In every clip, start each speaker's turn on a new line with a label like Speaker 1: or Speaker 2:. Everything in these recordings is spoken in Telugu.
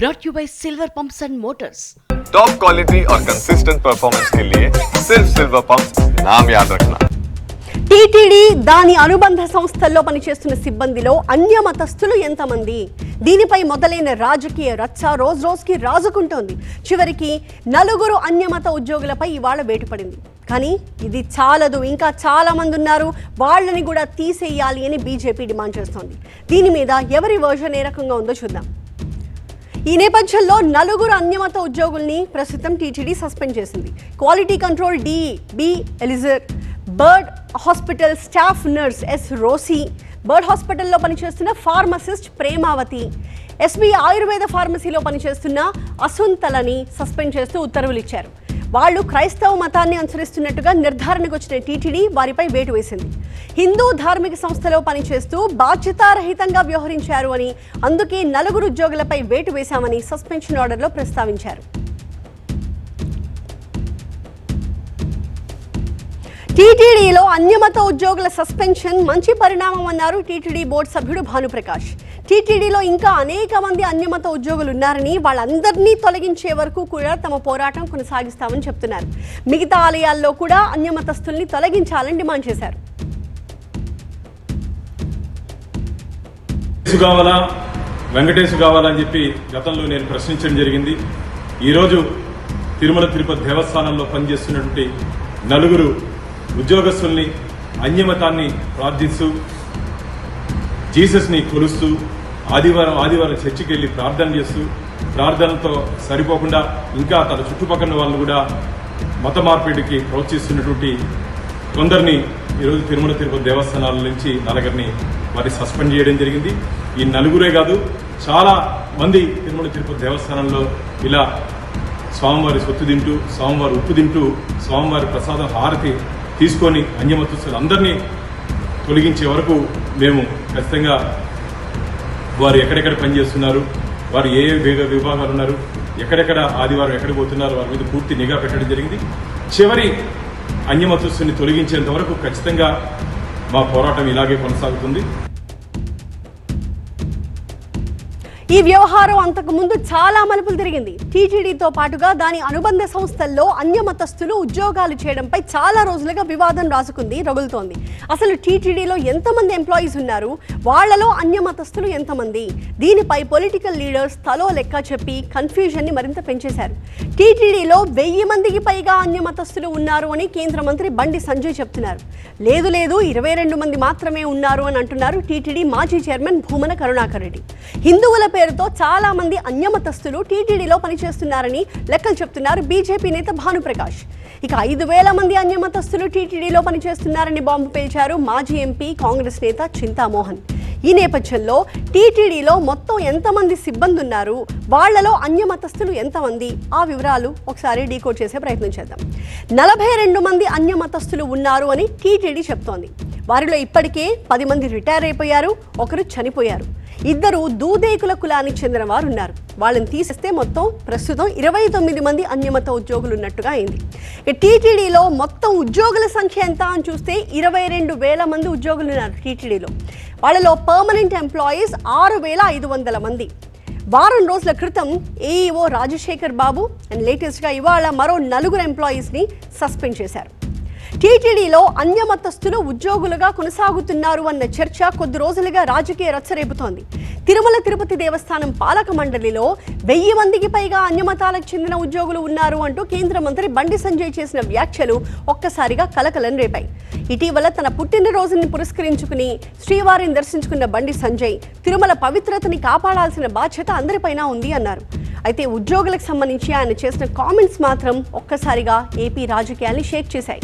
Speaker 1: brought you by Silver Pumps and Motors.
Speaker 2: Top quality और कंसिस्टेंट परफॉर्मेंस के लिए सिर्फ सिल्वर पंप नाम याद रखना
Speaker 3: టీటీడీ దాని అనుబంధ సంస్థల్లో పనిచేస్తున్న సిబ్బందిలో అన్యమతస్థులు ఎంతమంది దీనిపై మొదలైన రాజకీయ రచ్చ రోజు రోజుకి రాజుకుంటోంది చివరికి నలుగురు అన్యమత ఉద్యోగులపై ఇవాళ వేటుపడింది కానీ ఇది చాలదు ఇంకా చాలా మంది ఉన్నారు వాళ్ళని కూడా తీసేయాలి అని బీజేపీ డిమాండ్ చేస్తోంది దీని మీద ఎవరి వర్షన్ ఏ రకంగా ఉందో చూద్దాం ఈ నేపథ్యంలో నలుగురు అన్యమత ఉద్యోగుల్ని ప్రస్తుతం టీటీడీ సస్పెండ్ చేసింది. Quality control D B Elizer bird hospital staff nurse S Rosy bird హాస్పిటల్లో పనిచేస్తున్న ఫార్మసిస్ట్ ప్రేమావతి ఎస్బీ ఆయుర్వేద ఫార్మసీలో పనిచేస్తున్న అసుంతలని సస్పెండ్ చేస్తూ ఉత్తర్వులు ఇచ్చారు. వాళ్ళు క్రైస్తవ మతాన్ని అనుసరిస్తున్నట్టుగా నిర్ధారణకు వచ్చిన టీటీడీ వారిపై వేటు వేసింది. హిందూ ధార్మిక సంస్థలో పనిచేస్తూ బాధ్యతారహితంగా వ్యవహరించారు అని అందుకే నలుగురు ఉద్యోగులపై వేటు వేశామని సస్పెన్షన్ ఆర్డర్లో ప్రస్తావించారు. టీటీడీలో అన్యమత ఉద్యోగుల సస్పెన్షన్ మంచి పరిణామం అన్నారు టీటీడీ బోర్డు సభ్యుడు భానుప్రకాష్. టీటీడీలో ఇంకా అనేక మంది అన్యమత ఉద్యోగులు ఉన్నారని వాళ్ళందరినీ తొలగించే వరకు కూడా తమ పోరాటం కొనసాగిస్తామని చెప్తున్నారు. మిగతా ఆలయాల్లో కూడా అన్యమతస్తుల్ని తొలగించాలని డిమాండ్ చేశారు.
Speaker 4: కావాలా? వెంకటేశు కావాలని అని చెప్పి గతంలో నేను ప్రశ్నించడం జరిగింది. ఈరోజు తిరుమల తిరుపతి దేవస్థానంలో పనిచేస్తున్నటువంటి నలుగురు ఉద్యోగస్తుల్ని అన్యమతాన్ని ప్రార్థిస్తూ జీసస్ని కొలుస్తూ ఆదివారం ఆదివారం చర్చికి వెళ్ళి ప్రార్థన చేస్తూ ప్రార్థనతో సరిపోకుండా ఇంకా తన చుట్టుపక్కల వాళ్ళు కూడా మత మార్పిడికి ప్రోత్సహిస్తున్నటువంటి కొందరిని ఈరోజు తిరుమల తిరుపతి దేవస్థానాల నుంచి నలుగురిని వారి సస్పెండ్ చేయడం జరిగింది. ఈ నలుగురే కాదు చాలా మంది తిరుమల తిరుపతి దేవస్థానంలో ఇలా స్వామివారి సొత్తు తింటూ స్వామివారి ఉప్పు తింటూ స్వామివారి ప్రసాదం హారతి తీసుకొని అన్యమతస్తులు అందరినీ తొలగించే వరకు మేము ఖచ్చితంగా వారు ఎక్కడెక్కడ పనిచేస్తున్నారు వారు ఏ ఏ విభాగాలు ఉన్నారు ఎక్కడెక్కడ ఆదివారం ఎక్కడ పోతున్నారు వారి మీద పూర్తి నిఘా పెట్టడం జరిగింది. చివరి అన్యమతస్తుని తొలగించేంత వరకు ఖచ్చితంగా మా పోరాటం ఇలాగే కొనసాగుతుంది.
Speaker 3: ఈ వ్యవహారం అంతకు ముందు చాలా మలుపులు తిరిగింది. టీటీడీతో పాటుగా దాని అనుబంధ సంస్థల్లో అన్యమతస్థులు ఉద్యోగాలు చేయడంపై చాలా రోజులుగా వివాదం రాసుకుంది రగులుతోంది. అసలు టీటీడీలో ఎంతమంది ఎంప్లాయీస్ ఉన్నారు? వాళ్ళలో అన్యమతస్థులు ఎంతమంది? దీనిపై పొలిటికల్ లీడర్స్ తలో లెక్క చెప్పి కన్ఫ్యూజన్ని మరింత పెంచేశారు. టీటీడీలో వెయ్యి మందికి పైగా అన్యమతస్థులు ఉన్నారు అని కేంద్ర మంత్రి బండి సంజయ్ చెప్తున్నారు. లేదు లేదు ఇరవై రెండు మంది మాత్రమే ఉన్నారు అని అంటున్నారు టీటీడీ మాజీ చైర్మన్ భూమన కరుణాకర్ రెడ్డి. హిందువుల పేరుతో చాలా మంది అన్యమతస్తులు టీటీడీలో పనిచేస్తున్నారని లెక్కలు చెప్తున్నారు బీజేపీ నేత భానుప్రకాష్. ఇక ఐదు వేల మంది అన్యమతస్తులు టీటీడీలో పనిచేస్తున్నారని బాంబు పేల్చారు మాజీ ఎంపీ కాంగ్రెస్ నేత చింతామోహన్. ఈ నేపథ్యంలో టీటీడీలో మొత్తం ఎంతమంది సిబ్బంది ఉన్నారు వాళ్ళలో అన్యమతస్థులు ఎంతమంది? ఆ వివరాలు ఒకసారి డీకోడ్ చేసే ప్రయత్నం చేద్దాం. నలభై రెండు మంది అన్యమతస్థులు ఉన్నారు అని టీటీడీ చెప్తోంది. వారిలో ఇప్పటికే పది మంది రిటైర్ అయిపోయారు ఒకరు చనిపోయారు. ఇద్దరు దూదేకుల కులానికి చెందిన వారు ఉన్నారు వాళ్ళని తీసేస్తే మొత్తం ప్రస్తుతం ఇరవై తొమ్మిది మంది అన్యమత ఉద్యోగులు ఉన్నట్టుగా అయింది. టీటీడీలో మొత్తం ఉద్యోగుల సంఖ్య ఎంత అని చూస్తే ఇరవై రెండు వేల మంది ఉద్యోగులు ఉన్నారు టీటీడీలో. వాళ్ళలో పర్మనెంట్ ఎంప్లాయీస్ ఆరు వేల ఐదు వందల మంది. వారం రోజుల క్రితం ఏఈఓ రాజశేఖర్ బాబు అండ్ లేటెస్ట్గా ఇవాళ మరో నలుగురు ఎంప్లాయీస్ని సస్పెండ్ చేశారు. టీటీడీలో అన్యమతస్థులు ఉద్యోగులుగా కొనసాగుతున్నారు అన్న చర్చ కొద్ది రోజులుగా రాజకీయ రచ్చరేపుతోంది. తిరుమల తిరుపతి దేవస్థానం పాలక మండలిలో వెయ్యి మందికి పైగా అన్యమతాలకు చెందిన ఉద్యోగులు ఉన్నారు అంటూ కేంద్ర మంత్రి బండి సంజయ్ చేసిన వ్యాఖ్యలు ఒక్కసారిగా కలకలం రేపాయి. ఇటీవల తన పుట్టినరోజుని పురస్కరించుకుని శ్రీవారిని దర్శించుకున్న బండి సంజయ్ తిరుమల పవిత్రతని కాపాడాల్సిన బాధ్యత అందరిపైన ఉంది అన్నారు. అయితే ఉద్యోగులకు సంబంధించి ఆయన చేసిన కామెంట్స్ మాత్రం ఒక్కసారిగా ఏపీ రాజకీయాల్ని షేక్ చేశాయి.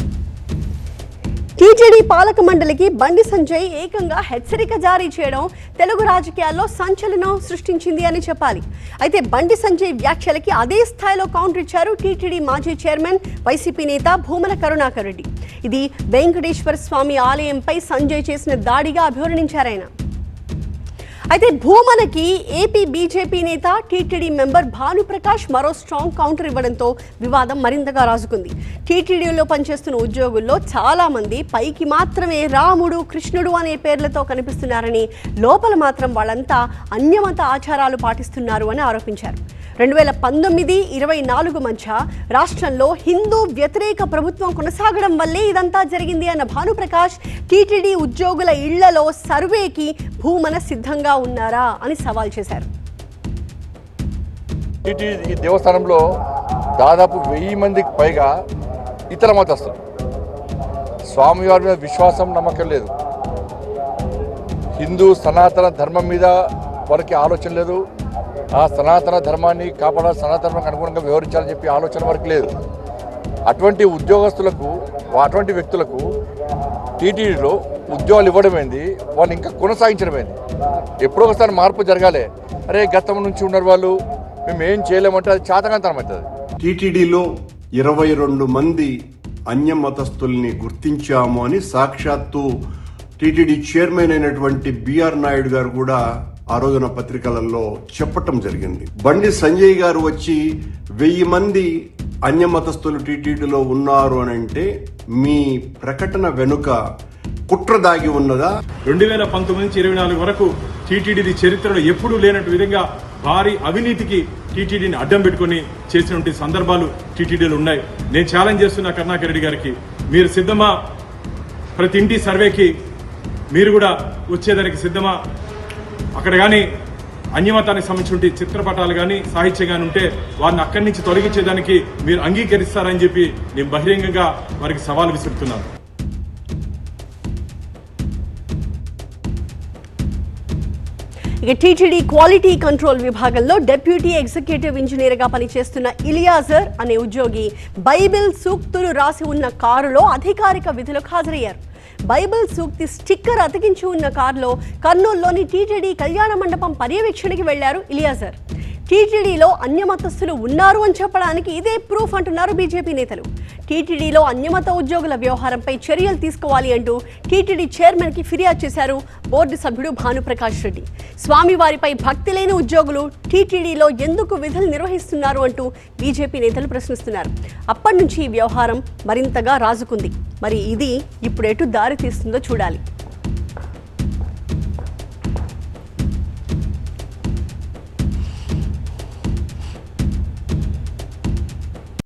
Speaker 3: టీటీడీ పాలక మండలికి బండి సంజయ్ ఏకంగా హెచ్చరిక జారీ చేయడం తెలుగు రాజకీయాల్లో సంచలనం సృష్టించింది అని చెప్పాలి. అయితే బండి సంజయ్ వ్యాఖ్యలకి అదే స్థాయిలో కౌంటర్ ఇచ్చారు టీటీడీ మాజీ చైర్మన్ వైసీపీ నేత భూమల కరుణాకర్ రెడ్డి. ఇది వెంకటేశ్వర స్వామి ఆలయంపై సంజయ్ చేసిన దాడిగా అభివర్ణించారాయన అయితే భూమనకి ఏపీ బీజేపీ నేత టీటీడీ మెంబర్ భానుప్రకాష్ మరో స్ట్రాంగ్ కౌంటర్ ఇవ్వడంతో వివాదం మరింతగా రాజుకుంది. టీటీడీలో పనిచేస్తున్న ఉద్యోగుల్లో చాలామంది పైకి మాత్రమే రాముడు కృష్ణుడు అనే పేర్లతో కనిపిస్తున్నారని లోపల మాత్రం వాళ్ళంతా అన్యమత ఆచారాలు పాటిస్తున్నారు అని ఆరోపించారు. రెండు వేల పంతొమ్మిది ఇరవై నాలుగు మధ్య రాష్ట్రంలో హిందూ వ్యతిరేక ప్రభుత్వం కొనసాగడం వల్లే ఇదంతా జరిగింది అన్న భానుప్రకాష్ టీటీడీ ఉద్యోగుల ఇళ్ళలో సర్వేకి భూమన సిద్ధంగా ఉన్నారా అని సవాల్ చేశారు.
Speaker 5: ఈ దేవస్థానంలో దాదాపు వెయ్యి మందికి పైగా ఇతర మతస్థులు. స్వామివారి మీద విశ్వాసం నమ్మకం లేదు. హిందూ సనాతన ధర్మం మీద వారికి ఆలోచన లేదు. ఆ సనాతన ధర్మాన్ని కాపాడాలి సనాతనానికి అనుగుణంగా వివరించాలని చెప్పి ఆలోచన వరకు లేదు. అటువంటి ఉద్యోగస్తులకు అటువంటి వ్యక్తులకు టీటీడీలో ఉద్యోగాలు ఇవ్వడమైంది వాళ్ళు ఇంకా కొనసాగించడమైంది ఎప్పుడో ఒకసారి మార్పు జరగాలి. అరే గతం నుంచి ఉన్నారు వాళ్ళు. మేము ఏం చేయలేమంటే అది చాతకంతనం అవుతుంది.
Speaker 6: టీటీడీలో ఇరవై రెండు మంది అన్య మతస్థుల్ని గుర్తించాము అని సాక్షాత్తు టీటీడీ చైర్మన్ అయినటువంటి బిఆర్ నాయుడు గారు కూడా ఆ రోజున పత్రికలలో చెప్పటం జరిగింది. బండి సంజయ్ గారు వచ్చి వెయ్యి మంది అన్య మతస్థులు టీటీడీలో ఉన్నారు అని అంటే మీ ప్రకటన వెనుక కుట్ర దాగి ఉన్నదా?
Speaker 4: రెండు వేల పంతొమ్మిది నుంచి ఇరవై నాలుగు వరకు టీటీడీ చరిత్రలో ఎప్పుడూ లేనట్టు విధంగా భారీ అవినీతికి టీటీడీని అడ్డం పెట్టుకొని చేసినటువంటి సందర్భాలు టీటీడీలు ఉన్నాయి. నేను ఛాలెంజ్ చేస్తున్నా కరుణాకర్ రెడ్డి గారికి. మీరు సిద్ధమా? ప్రతి ఇంటి సర్వేకి మీరు కూడా వచ్చేదానికి సిద్ధమా? అక్కడ కానీ అన్యమతానికి సంబంధించిన చిత్రపటాలు కానీ సాహిత్యం కానీ ఉంటే వారిని అక్కడి నుంచి తొలగించేదానికి మీరు అంగీకరిస్తారని చెప్పి నేను బహిరంగంగా వారికి సవాల్ విసురుతున్నాను.
Speaker 3: ఇక టీటీడీ క్వాలిటీ కంట్రోల్ విభాగంలో డెప్యూటీ ఎగ్జిక్యూటివ్ ఇంజనీర్గా పనిచేస్తున్న ఇలియాజర్ అనే ఉద్యోగి బైబిల్ సూక్తులు రాసి ఉన్న కారులో అధికారిక విధులకు హాజరయ్యారు. బైబిల్ సూక్తి స్టిక్కర్ అతికించి ఉన్న కారులో కర్నూలులోని టీటీడీ కళ్యాణ మండపం పర్యవేక్షణకి వెళ్ళారు ఇలియాజర్. టీటీడీలో అన్యమతస్థులు ఉన్నారు అని చెప్పడానికి ఇదే ప్రూఫ్ అంటున్నారు బీజేపీ నేతలు. టీటీడీలో అన్యమత ఉద్యోగుల వ్యవహారంపై చర్యలు తీసుకోవాలి అంటూ టీటీడీ చైర్మన్కి ఫిర్యాదు చేశారు బోర్డు సభ్యుడు భానుప్రకాష్ రెడ్డి. స్వామివారిపై భక్తి లేని ఉద్యోగులు టీటీడీలో ఎందుకు విధులు నిర్వహిస్తున్నారు అంటూ బీజేపీ నేతలు ప్రశ్నిస్తున్నారు. అప్పటి నుంచి ఈ వ్యవహారం మరింతగా రాజుకుంది. మరి ఇది ఇప్పుడు ఎటు దారి తీస్తుందో చూడాలి.